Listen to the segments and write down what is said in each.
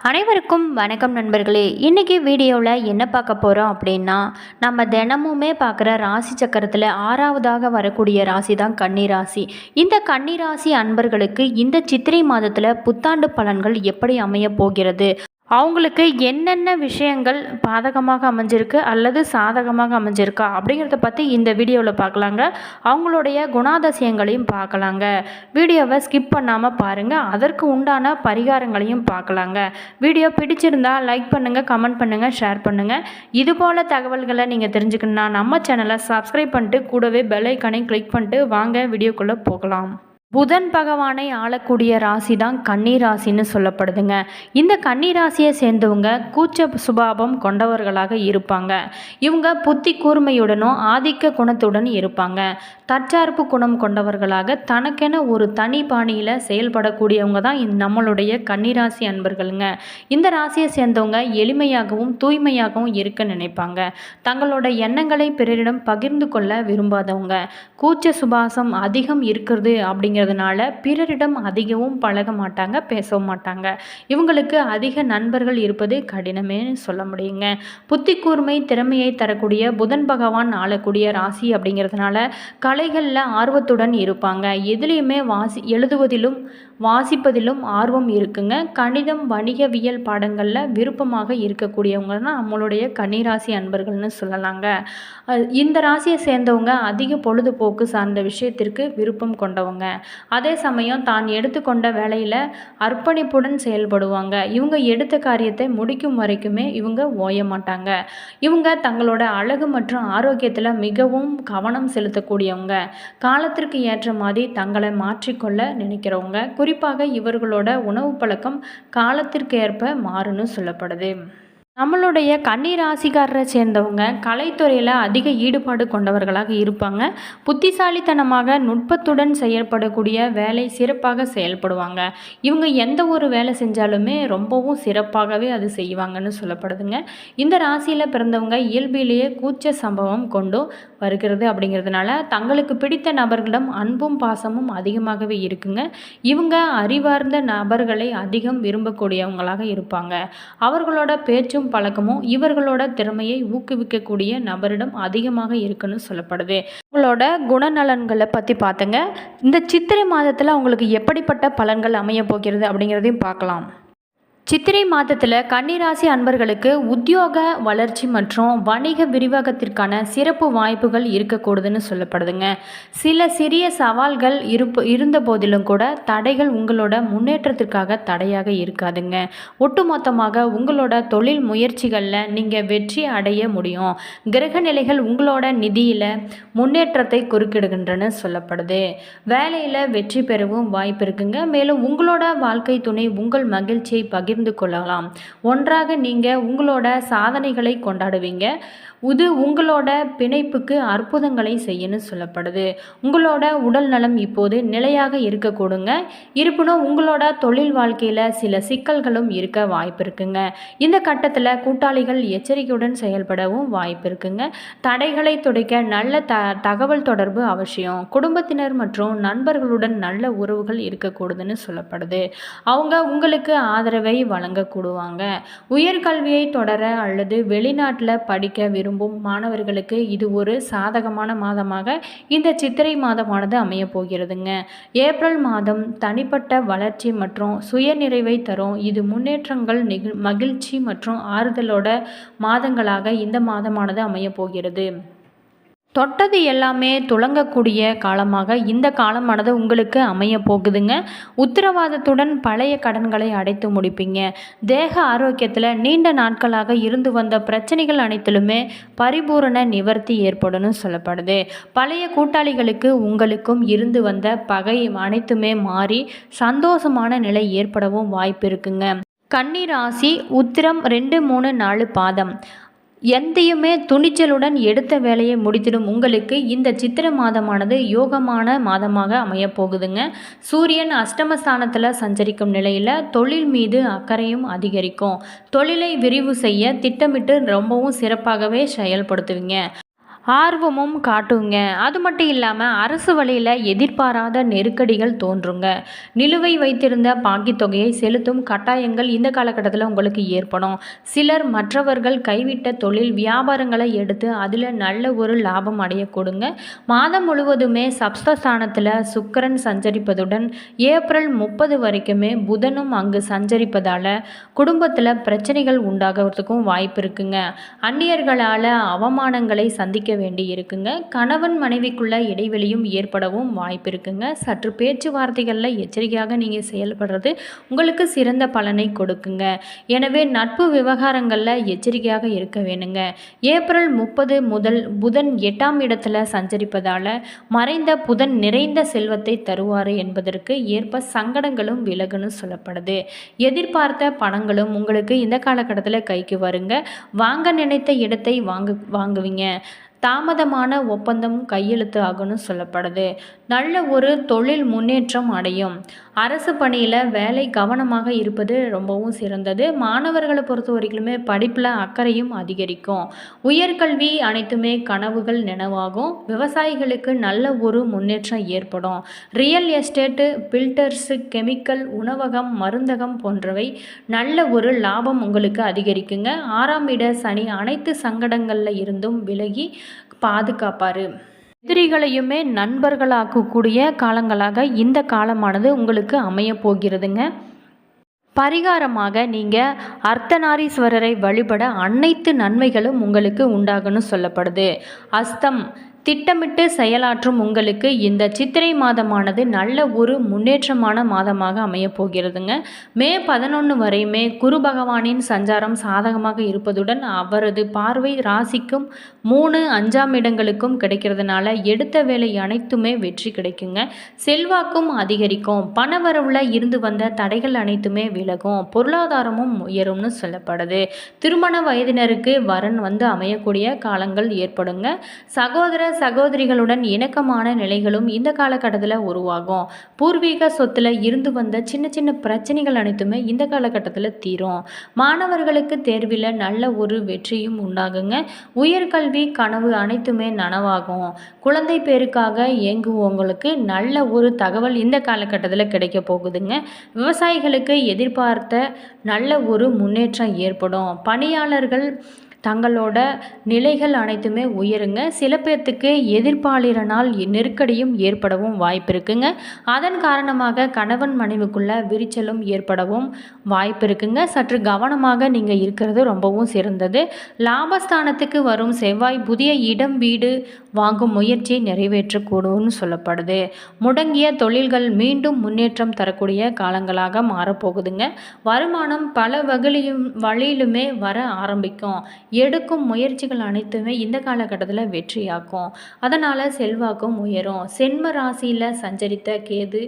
அனைவருக்கும் வணக்கம் நண்பர்களே. இன்றைக்கி வீடியோவில் என்ன பார்க்க போகிறோம் அப்படின்னா நம்ம தினமுமே பார்க்குற ராசி சக்கரத்தில் ஆறாவதாக வரக்கூடிய ராசி தான் கன்னி ராசி. இந்த கன்னி ராசி அன்பர்களுக்கு இந்த சித்திரை மாதத்தில் புத்தாண்டு பலன்கள் எப்படி அமைய போகிறது? அவங்களுக்கு என்னென்ன விஷயங்கள் பாதகமாக அமைஞ்சிருக்கு அல்லது சாதகமாக அமைஞ்சிருக்கா அப்படிங்கிறத பற்றி இந்த வீடியோவில் பார்க்கலாங்க. அவங்களுடைய குணாதிசயங்களையும் பார்க்கலாங்க. வீடியோவை ஸ்கிப் பண்ணாமல் பாருங்கள் அதற்கு உண்டான பரிகாரங்களையும் பார்க்கலாங்க. வீடியோ பிடிச்சிருந்தா லைக் பண்ணுங்கள் கமெண்ட் பண்ணுங்கள் ஷேர் பண்ணுங்கள் இது போல் தகவல்களை நீங்கள் தெரிஞ்சுக்கணுன்னா நம்ம சேனலை சப்ஸ்கிரைப் பண்ணிட்டு கூடவே பெல் ஐக்கனையும் கிளிக் பண்ணிட்டு வாங்க வீடியோக்குள்ளே போகலாம். புதன் பகவானை ஆளக்கூடிய ராசி தான் கன்னி ராசின்னு சொல்லப்படுதுங்க. இந்த கன்னி ராசியை சேர்ந்தவங்க கூச்ச சுபாவம் கொண்டவர்களாக இருப்பாங்க. இவங்க புத்தி கூர்மையுடனும் ஆதிக்க குணத்துடன் இருப்பாங்க. தற்சார்பு குணம் கொண்டவர்களாக தனக்கென ஒரு தனி பாணியில் செயல்படக்கூடியவங்க தான் நம்மளுடைய நம்மளுடைய கன்னிராசி அன்பர்களுங்க. இந்த ராசியை சேர்ந்தவங்க எளிமையாகவும் தூய்மையாகவும் இருக்க நினைப்பாங்க. தங்களோட எண்ணங்களை பிறரிடம் பகிர்ந்து கொள்ள விரும்பாதவங்க. கூச்ச சுபாசம் அதிகம் இருக்கிறது அப்படிங்கிறதுனால பிறரிடம் அதிகமும் பழக மாட்டாங்க பேசவும் மாட்டாங்க. இவங்களுக்கு அதிக நண்பர்கள் இருப்பது கடினமே சொல்ல முடியுங்க. புத்தி கூர்மை திறமையை தரக்கூடிய புதன் பகவான் ஆளக்கூடிய ராசி அப்படிங்கிறதுனால கலைகளில் ஆர்வத்துடன் இருப்பாங்க. எதுலேயுமே வாசி எழுதுவதிலும் வாசிப்பதிலும் ஆர்வம் இருக்குங்க. கணிதம் வணிகவியல் பாடங்களில் விருப்பமாக இருக்கக்கூடியவங்கன்னா நம்மளுடைய கன்னிராசி அன்பர்கள்னு சொல்லலாங்க. இந்த ராசியை சேர்ந்தவங்க அதிக பொழுதுபோக்கு சார்ந்த விஷயத்திற்கு விருப்பம் கொண்டவங்க. அதே சமயம் தான் எடுத்துக்கொண்ட வேலையில் அர்ப்பணிப்புடன் செயல்படுவாங்க. இவங்க எடுத்த காரியத்தை முடிக்கும் வரைக்குமே இவங்க ஓய மாட்டாங்க. இவங்க தங்களோட அழகு மற்றும் ஆரோக்கியத்தில் மிகவும் கவனம் செலுத்தக்கூடியவங்க. காலத்திற்கு ஏற்ற மாதிரி தங்களை மாற்றிக்கொள்ள நினைக்கிறவங்க. குறிப்பாக இவர்களோட உணவு பழக்கம் காலத்திற்கேற்ப மாறுன்னு சொல்லப்படுது. நம்மளுடைய கன்னி ராசிக்காரரை சேர்ந்தவங்க கலைத்துறையில் அதிக ஈடுபாடு கொண்டவர்களாக இருப்பாங்க. புத்திசாலித்தனமாக நுட்பத்துடன் செயல்படக்கூடிய வேலை சிறப்பாக செயல்படுவாங்க. இவங்க எந்த ஒரு வேலை செஞ்சாலுமே ரொம்பவும் சிறப்பாகவே அது செய்வாங்கன்னு சொல்லப்படுதுங்க. இந்த ராசியில் பிறந்தவங்க இயல்பிலேயே கூச்ச சம்பவம் கொண்டும் வருகிறது அப்படிங்கிறதுனால தங்களுக்கு பிடித்த நபர்களிடம் அன்பும் பாசமும் அதிகமாகவே இருக்குங்க. இவங்க அறிவார்ந்த நபர்களை அதிகம் விரும்பக்கூடியவங்களாக இருப்பாங்க. அவர்களோட பேச்சும் பழக்கமும் இவர்களோட திறமையை ஊக்குவிக்கக்கூடிய நபரிடம் அதிகமாக இருக்குன்னு சொல்லப்படுது. உங்களோட குணநலன்களை பற்றி பார்த்துங்க இந்த சித்திரை மாதத்தில் அவங்களுக்கு எப்படிப்பட்ட பலன்கள் அமைய போகிறது அப்படிங்கிறதையும் பார்க்கலாம். சித்திரை மாதத்தில் கன்னிராசி அன்பர்களுக்கு உத்தியோக வளர்ச்சி மற்றும் வணிக விரிவாக்கத்திற்கான சிறப்பு வாய்ப்புகள் இருக்கக்கூடுதுன்னு சொல்லப்படுதுங்க. சில சிறிய சவால்கள் இருப்பு இருந்த போதிலும் கூட தடைகள் உங்களோட முன்னேற்றத்திற்காக தடையாக இருக்காதுங்க. ஒட்டுமொத்தமாக உங்களோட தொழில் முயற்சிகளில் நீங்கள் வெற்றி அடைய முடியும். கிரக நிலைகள் உங்களோட நிதியில் முன்னேற்றத்தை குறுக்கிடுகின்றன சொல்லப்படுது. வேலையில் வெற்றி பெறவும் வாய்ப்பு இருக்குங்க. மேலும் உங்களோட வாழ்க்கை துணை உங்கள் மகிழ்ச்சியை பகிர் பகிர்ந்து கொள்ளலாம். ஒன்றாக நீங்கள் உங்களோட சாதனைகளை கொண்டாடுவீங்க. இது உங்களோட பிணைப்புக்கு அற்புதங்களை செய்யணும் சொல்லப்படுது. உங்களோட உடல் நலம் இப்போது நிலையாக இருக்கக்கூடுங்க. இருப்பினும் உங்களோட தொழில் வாழ்க்கையில் சில சிக்கல்களும் இருக்க வாய்ப்பு இருக்குங்க. இந்த கட்டத்தில் கூட்டாளிகள் எச்சரிக்கையுடன் செயல்படவும் வாய்ப்பு இருக்குங்க. தடைகளை துடைக்க நல்ல த தகவல் தொடர்பு அவசியம். குடும்பத்தினர் மற்றும் நண்பர்களுடன் நல்ல உறவுகள் இருக்கக்கூடுதுன்னு சொல்லப்படுது. அவங்க உங்களுக்கு ஆதரவை வழங்கக்கூடுவாங்க. உயர்கல்வியை தொடர அல்லது வெளிநாட்டில் படிக்க விரும்பும் மாணவர்களுக்கு இது ஒரு சாதகமான மாதமாக இந்த சித்திரை மாதமானது அமைய போகிறதுங்க. ஏப்ரல் மாதம் தனிப்பட்ட வளர்ச்சி மற்றும் சுயநிறைவை தரும். இது முன்னேற்றங்கள் மகிழ்ச்சி மற்றும் ஆறுதலோட மாதங்களாக இந்த மாதமானது அமைய போகிறது. தொட்டது எல்லாமே துளங்கக்கூடிய காலமாக இந்த காலமானது உங்களுக்கு அமைய போகுதுங்க. உத்தரவாதத்துடன் பழைய கடன்களை அடைத்து முடிப்பீங்க. தேக ஆரோக்கியத்தில் நீண்ட நாட்களாக இருந்து வந்த பிரச்சனைகள் அனைத்திலுமே பரிபூரண நிவர்த்தி ஏற்படும் சொல்லப்படுது. பழைய கூட்டாளிகளுக்கு உங்களுக்கும் இருந்து வந்த பகை அனைத்துமே மாறி சந்தோஷமான நிலை ஏற்படவும் வாய்ப்பு இருக்குங்க. கன்னிராசி உத்திரம் ரெண்டு மூணு நாலு பாதம். எந்தையுமே துணிச்சலுடன் எடுத்த வேலையை முடித்திடும் உங்களுக்கு இந்த சித்திர மாதமானது யோகமான மாதமாக அமையப்போகுதுங்க சூரியன் அஷ்டமஸ்தானத்தில் சஞ்சரிக்கும் நிலையில் தொழில் மீது அக்கறையும் அதிகரிக்கும். தொழிலை விரிவு செய்ய திட்டமிட்டு ரொம்பவும் சிறப்பாகவே செயல்படுத்துவீங்க. ஆர்வமும் காட்டுங்க. அது மட்டும் இல்லாமல் அரசு வழியில் எதிர்பாராத நெருக்கடிகள் தோன்றுங்க. நிலுவை வைத்திருந்த பாக்கித் தொகையை செலுத்தும் கட்டாயங்கள் இந்த காலகட்டத்தில் உங்களுக்கு ஏற்படும். சிலர் மற்றவர்கள் கைவிட்ட தொழில் வியாபாரங்களை எடுத்து அதில் நல்ல ஒரு லாபம் அடையக்கூடுங்க மாதம் முழுவதுமே சப்தஸ்தானத்தில் சுக்கிரன் சஞ்சரிப்பதுடன் ஏப்ரல் முப்பது வரைக்குமே புதனும் அங்கு சஞ்சரிப்பதால் குடும்பத்தில் பிரச்சனைகள் உண்டாகிறதுக்கும் வாய்ப்பு இருக்குங்க. அந்நியர்களால் அவமானங்களை சந்திக்க வேண்டி இருக்குங்க கணவன் மனைவிக்குள்ள இடைவெளியும் ஏற்படவும் வாய்ப்பு இருக்குங்க சற்று பேச்சுவார்த்தைகளில் எச்சரிக்கையாக நீங்கள் செயல்படுறது உங்களுக்கு சிறந்த பலனை கொடுக்குங்க. எனவே நட்பு விவகாரங்களில் எச்சரிக்கையாக இருக்க வேணுங்க. ஏப்ரல் முப்பது முதல் புதன் எட்டாம் இடத்துல சஞ்சரிப்பதால் மறைந்த புதன் நிறைந்த செல்வத்தை தருவார் என்பதற்கு ஏற்ப சங்கடங்களும் விலகுன்னு சொல்லப்படுது. எதிர்பார்த்த பணங்களும் உங்களுக்கு இந்த காலகட்டத்தில் கைக்கு வருங்க. வாங்க நினைத்த இடத்தை வாங்கு வாங்குவீங்க. தாமதமான ஒப்பந்தம் கையெழுத்து ஆகும்னு சொல்லப்படுது. நல்ல ஒரு தொழில் முன்னேற்றம் அடையும். அரசு பணியில் வேலை கவனமாக இருப்பது ரொம்பவும் சிறந்தது. மாணவர்களை பொறுத்த வரைக்குமே படிப்பில் அக்கறையும் அதிகரிக்கும். உயர்கல்வி அனைத்துமே கனவுகள் நினைவாகும். விவசாயிகளுக்கு நல்ல ஒரு முன்னேற்றம் ஏற்படும். ரியல் எஸ்டேட்டு பில்டர்ஸு கெமிக்கல் உணவகம் மருந்தகம் போன்றவை நல்ல ஒரு லாபம் உங்களுக்கு அதிகரிக்குங்க. ஆறாம் இட சனி அனைத்து சங்கடங்களில் இருந்தும் விலகி பாதுகாப்பார். எதிரிகளையுமே நண்பர்களாக்கக்கூடிய காலங்களாக இந்த காலமானது உங்களுக்கு அமைய போகிறதுங்க. பரிகாரமாக நீங்கள் அர்த்தநாரீஸ்வரரை வழிபட அனைத்து நன்மைகளும் உங்களுக்கு உண்டாகும்னு சொல்லப்படுது. அஸ்தம் திட்டமிட்டு செயலாற்றும் உங்களுக்கு இந்த சித்திரை மாதமானது நல்ல ஒரு முன்னேற்றமான மாதமாக அமையப் போகிறதுங்க. மே பதினொன்று வரையுமே குரு பகவானின் சஞ்சாரம் சாதகமாக இருப்பதுடன் அவரது பார்வை ராசிக்கும் மூணு அஞ்சாம் இடங்களுக்கும் கிடைக்கிறதுனால எடுத்த வேலை அனைத்துமே வெற்றி கிடைக்குங்க. செல்வாக்கும் அதிகரிக்கும். பணவரவில் இருந்து வந்த தடைகள் அனைத்துமே விலகும். பொருளாதாரமும் உயரும்னு சொல்லப்படுது. திருமண வயதினருக்கு வரன் வந்து அமையக்கூடிய காலங்கள் ஏற்படுங்க. சகோதர சகோதரிகளுடன் இணக்கமான நிலைகளும் இந்த காலகட்டத்தில் உருவாகும். பூர்வீக சொத்தில் இருந்து வந்த சின்ன சின்ன பிரச்சனைகள் அனைத்துமே இந்த காலகட்டத்தில் தீரும். மாணவர்களுக்கு தேர்வில் நல்ல ஒரு வெற்றியும் உண்டாகுங்க. உயர்கல்வி கனவு அனைத்துமே நனவாகும். குழந்தை பேருக்காக இயங்குவவங்களுக்கு நல்ல ஒரு தகவல் இந்த காலகட்டத்தில் கிடைக்க போகுதுங்க. விவசாயிகளுக்கு எதிர்பார்த்த நல்ல ஒரு முன்னேற்றம் ஏற்படும். பணியாளர்கள் தங்களோட நிலைகள் அனைத்துமே உயருங்க. சில பேர்த்துக்கு எதிர்ப்பாளரினால் நெருக்கடியும் ஏற்படவும் வாய்ப்பு இருக்குங்க. அதன் காரணமாக கணவன் மனைவிக்குள்ள விரிச்சலும் ஏற்படவும் வாய்ப்பு இருக்குங்க. சற்று கவனமாக நீங்கள் இருக்கிறது ரொம்பவும் சிறந்தது. லாபஸ்தானத்துக்கு வரும் செவ்வாய் புதிய இடம் வீடு வாங்கும் முயற்சியை நிறைவேற்றக்கூடும்னு சொல்லப்படுது. முடங்கிய தொழில்கள் மீண்டும் முன்னேற்றம் தரக்கூடிய காலங்களாக மாறப்போகுதுங்க. வருமானம் பல வகையிலும் வழியிலுமே வர ஆரம்பிக்கும். எடுக்கும் முயற்சிகள் அனைத்துமே இந்த காலகட்டத்தில் வெற்றியாக்கும். அதனால் செல்வாக்கும் உயரும். சென்ம ராசியில் சஞ்சரித்த கேது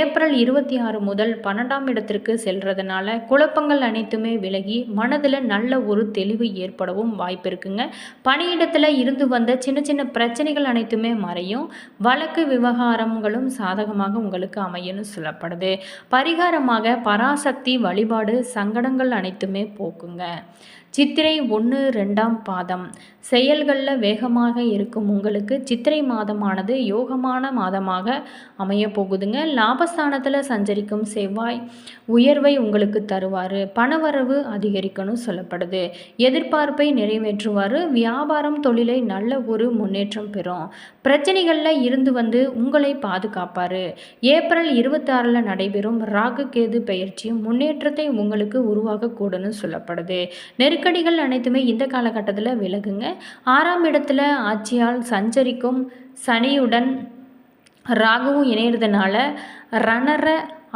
ஏப்ரல் இருபத்தி ஆறு முதல் பன்னெண்டாம் இடத்திற்கு செல்றதுனால குழப்பங்கள் அனைத்துமே விலகி மனதில் நல்ல ஒரு தெளிவு ஏற்படவும் வாய்ப்பு இருக்குங்க பணியிடத்தில் இருந்து வந்த சின்ன சின்ன பிரச்சனைகள் அனைத்துமே மறையும். வழக்கு விவகாரங்களும் சாதகமாக உங்களுக்கு அமையும்னு சொல்லப்படுது. பரிகாரமாக பராசக்தி வழிபாடு சங்கடங்கள் அனைத்துமே போக்குங்க. சித்திரை ஒன்று ரெண்டாம் பாதம். செயல்களில் வேகமாக இருக்கும் உங்களுக்கு சித்திரை மாதமானது யோகமான மாதமாக அமைய போகுதுங்க. லாபஸ்தானத்தில் சஞ்சரிக்கும் செவ்வாய் உயர்வை உங்களுக்கு தருவார். பணவரவு அதிகரிக்கணும் சொல்லப்படுது. எதிர்பார்ப்பை நிறைவேற்றுவார். வியாபாரம் தொழிலை நல்ல ஒரு முன்னேற்றம் பெறும். பிரச்சனைகளில் இருந்து வந்து உங்களை பாதுகாப்பார். ஏப்ரல் இருபத்தாறில் நடைபெறும் ராகு கேது பயிற்சி முன்னேற்றத்தை உங்களுக்கு உருவாக்கக்கூடும்னு சொல்லப்படுது. நெருக்கடிகள் அனைத்துமே இந்த காலகட்டத்தில் விலகுங்க. ஆறாம் இடத்துல ஆட்சியால் சஞ்சரிக்கும் சனியுடன் ராகுவும் இணையிறதுனால ரணர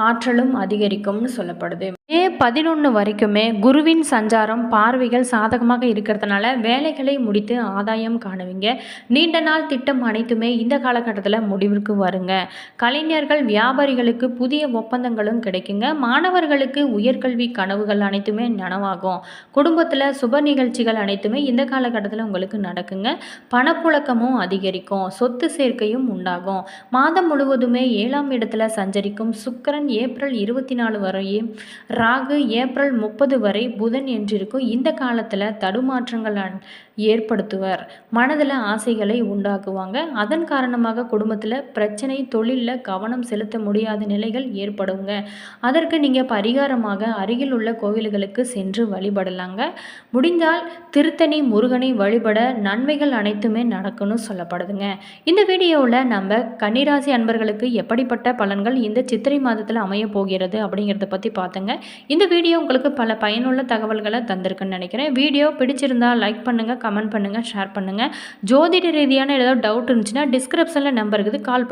ஆற்றலும் அதிகரிக்கும்னு சொல்லப்படுது. மே பதினொன்று வரைக்குமே குருவின் சஞ்சாரம் பார்வைகள் சாதகமாக இருக்கிறதுனால வேலைகளை முடித்து ஆதாயம் காணுவீங்க. நீண்ட நாள் திட்டம் அனைத்துமே இந்த காலகட்டத்தில் முடிவிற்கு வருங்க. கலைஞர்கள் வியாபாரிகளுக்கு புதிய ஒப்பந்தங்களும் கிடைக்குங்க. மாணவர்களுக்கு உயர்கல்வி கனவுகள் அனைத்துமே நனவாகும். குடும்பத்தில் சுப நிகழ்ச்சிகள் அனைத்துமே இந்த காலகட்டத்தில் உங்களுக்கு நடக்குங்க. பணப்புழக்கமும் அதிகரிக்கும். சொத்து சேர்க்கையும் உண்டாகும். மாதம் முழுவதுமே ஏழாம் இடத்துல சஞ்சரிக்கும் சுக்கரன் ஏப்ரல் இருபத்தி நாலு வரையும் ராகு ஏப்ரல் முப்பது வரை புதன் என்றிருக்கும் இந்த காலத்தில் தடுமாற்றங்கள் ஏற்படுத்துவர். மனதில் ஆசைகளை உண்டாக்குவாங்க. அதன் காரணமாக குடும்பத்தில் பிரச்சனை தொழிலில் கவனம் செலுத்த முடியாத நிலைகள் ஏற்படுங்க. அதற்கு நீங்கள் பரிகாரமாக அருகில் உள்ள கோவில்களுக்கு சென்று வழிபடலாங்க. முடிந்தால் திருத்தணி முருகனை வழிபட நன்மைகள் அனைத்துமே நடக்கும்னு சொல்லப்படுதுங்க. இந்த வீடியோவில் நம்ம கன்னிராசி அன்பர்களுக்கு எப்படிப்பட்ட பலன்கள் இந்த சித்திரை மாதத்தில் அமைய போகிறது அப்படிங்கிறத பற்றி பார்த்துங்க இந்த வீடியோ உங்களுக்கு பல பயனுள்ள தகவல்களை தந்திருக்குன்னு நினைக்கிறேன். வீடியோ பிடிச்சிருந்தா லைக் பண்ணுங்கள் கமெண்ட் பண்ணுங்கள் ஷேர் பண்ணுங்கள் ஜோதிட ரீதியான ஏதாவது டவுட் இருந்துச்சுன்னா டிஸ்கிரிப்ஷனில் நம்பர் இருக்குது கால்